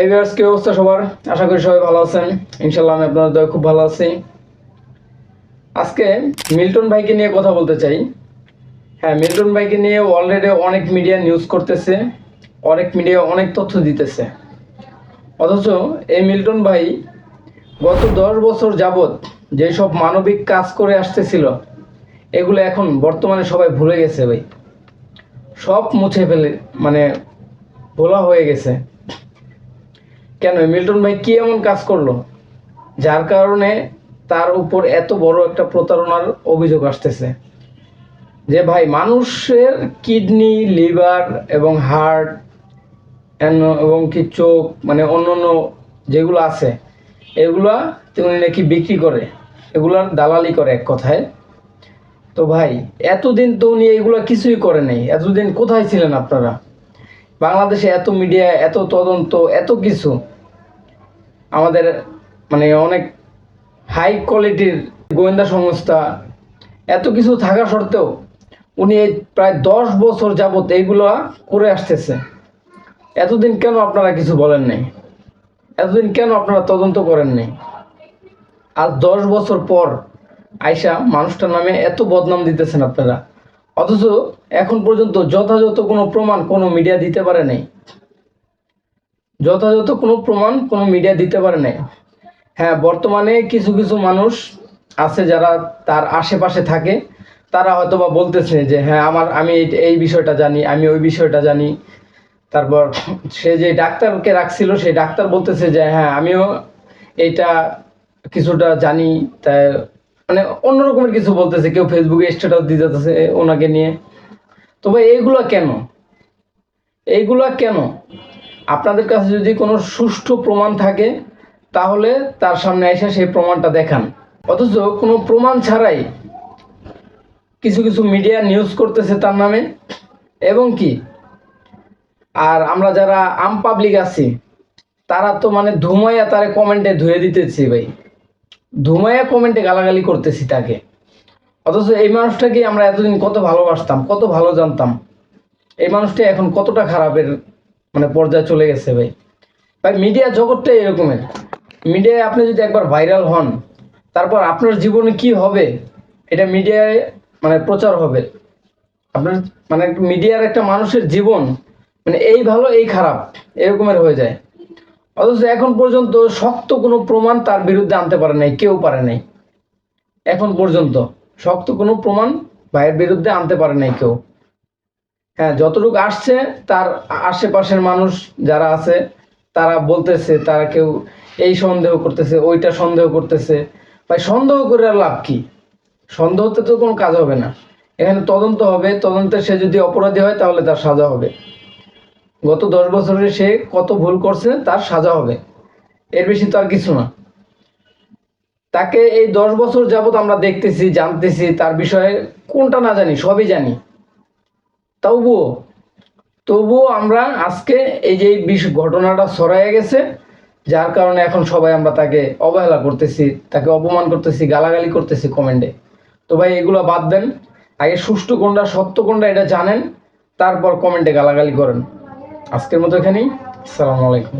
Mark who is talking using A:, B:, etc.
A: এই ভিউয়ার্স কি অবস্থা সবার? আশা করি সবাই ভালো আছেন। ইনশাল্লাহ আমি আপনাদের দয়া খুব ভালো আছি। আজকে মিল্টন ভাইকে নিয়ে কথা বলতে চাই। হ্যাঁ মিল্টন ভাইকে নিয়ে অলরেডি অনেক মিডিয়া নিউজ করতেছে। অনেক মিডিয়া অনেক তথ্য দিতেছে। অথচ এই মিল্টন ভাই গত দশ বছর যাবত যেসব মানবিক কাজ করে আসতেছিল, এগুলো এখন বর্তমানে সবাই ভুলে গেছে ভাই। সব মুছে ফেলে মানে ভোলা হয়ে গেছে। কেন? মিল্টন ভাই কি এমন কাজ করল? যার কারণে তার উপর এত বড় একটা প্রতারণার অভিযোগ আসতেছে। যে ভাই, মানুষের কিডনি, লিভার এবং হার্ট এবং কি চোখ মানে অন্য অন্য যেগুলো আছে, এগুলা উনি নাকি বিক্রি করে। এগুলার দালালি করে এক কথায়। তো ভাই, এতদিন তো উনি এগুলো কিছুই করে নাই। এতদিন কোথায় ছিলেন আপনারা? বাংলাদেশে এত মিডিয়া এত তদন্ত, এত কিছু। আমাদের মানে অনেক হাই কোয়ালিটির গোয়েন্দা সংস্থা, এত কিছু থাকা সত্ত্বেও উনি প্রায় দশ বছর যাবত এইগুলো করে আসতেছে। এতদিন কেন আপনারা কিছু বলেন নাই? এতদিন কেন আপনারা তদন্ত করেন নাই? আজ দশ বছর পর আয়সা মানুষটার নামে এত বদনাম দিতেছেন আপনারা। অথচ এখন পর্যন্ত যথাযথ কোনো প্রমাণ কোনো মিডিয়া দিতে পারে নাই। যথাযথ কোনো প্রমাণ কোনো মিডিয়া দিতে পারে নাই। হ্যাঁ বর্তমানে কিছু কিছু মানুষ আছে যারা তার আশেপাশে থাকে। তারা হয়তো বা বলতেছে যে হ্যাঁ আমার, আমি এই- বিষয়টা জানি, আমি ওই বিষয়টা জানি। তারপর সে যে ডাক্তারকে রাখছিল, সেই ডাক্তার বলতেছে যে হ্যাঁ আমিও এইটা কিছুটা জানি। তাই মানে অন্যরকমের কিছু বলতেছে, কেউ ফেসবুকে স্ট্যাটাস দিতেছে ওনাকে নিয়ে। তবে এইগুলা কেন? এইগুলা কেন? আপনাদের কাছে যদি কোনো সুষ্ঠু প্রমাণ থাকে, তাহলে তার সামনে এসে সেই প্রমাণটা দেখান। অথচ কোনো প্রমাণ ছাড়াই কিছু কিছু মিডিয়া নিউজ করতেছে তার নামে, এবং কি? আর আমরা যারা আম পাবলিক আছি, তারা তো মানে ধুমাইয়া তারে কমেন্টে ধুয়ে দিতেছি ভাই। ধুমাইয়া কমেন্টে গালাগালি করতেছি তাকে। অথচ এই মানুষটাকে আমরা এতদিন কত ভালোবাসতাম, কত ভালো জানতাম। এই মানুষটা এখন কতটা খারাপের মানে পর্যায়ে চলে গেছে ভাই। ভাই মিডিয়া জগৎটাই এরকমের। মিডিয়ায় আপনি যদি একবার ভাইরাল হন, তারপর আপনার জীবনে কি হবে, এটা মিডিয়ায় মানে প্রচার হবে। আপনার মানে মিডিয়ার একটা মানুষের জীবন মানে এই ভালো, এই খারাপ, এরকমের হয়ে যায়। অথচ এখন পর্যন্ত শক্ত কোনো প্রমাণ তার বিরুদ্ধে আনতে পারে নাই, কেউ পারে নাই। এখন পর্যন্ত শক্ত কোনো প্রমাণ ভাইয়ের বিরুদ্ধে আনতে পারে নাই কেউ। হ্যাঁ যতটুকু আসছে, তার আশেপাশের মানুষ যারা আছে, তারা বলতেছে, তারা কেউ এই সন্দেহ করতেছে, ওইটা সন্দেহ করতেছে। ভাই, সন্দেহ করে লাভ কি? সন্দেহতে তো কোনো কাজ হবে না। এখানে তদন্ত হবে, তদন্তে সে যদি অপরাধী হয়, তাহলে তার সাজা হবে। গত দশ বছরে সে কত ভুল করছে, তার সাজা হবে। এর বেশি তো আর কিছু না। তাকে এই দশ বছর যাবত আমরা দেখতেছি, জানতেছি, তার বিষয়ে কোনটা না জানি, সবই জানি। তবুও তবুও আমরা আজকে এই যে বিষ ঘটনাটা ছড়াইয়া গেছে, যার কারণে এখন সবাই আমরা তাকে অবহেলা করতেছি, তাকে অপমান করতেছি, গালাগালি করতেছি কমেন্টে। তো ভাই, এগুলো বাদ দেন। আগে সুষ্ঠু কোনটা, সত্য কোনটা এটা জানেন, তারপর কমেন্টে গালাগালি করেন। আজকের মতো এখানেই। আসসালামু আলাইকুম।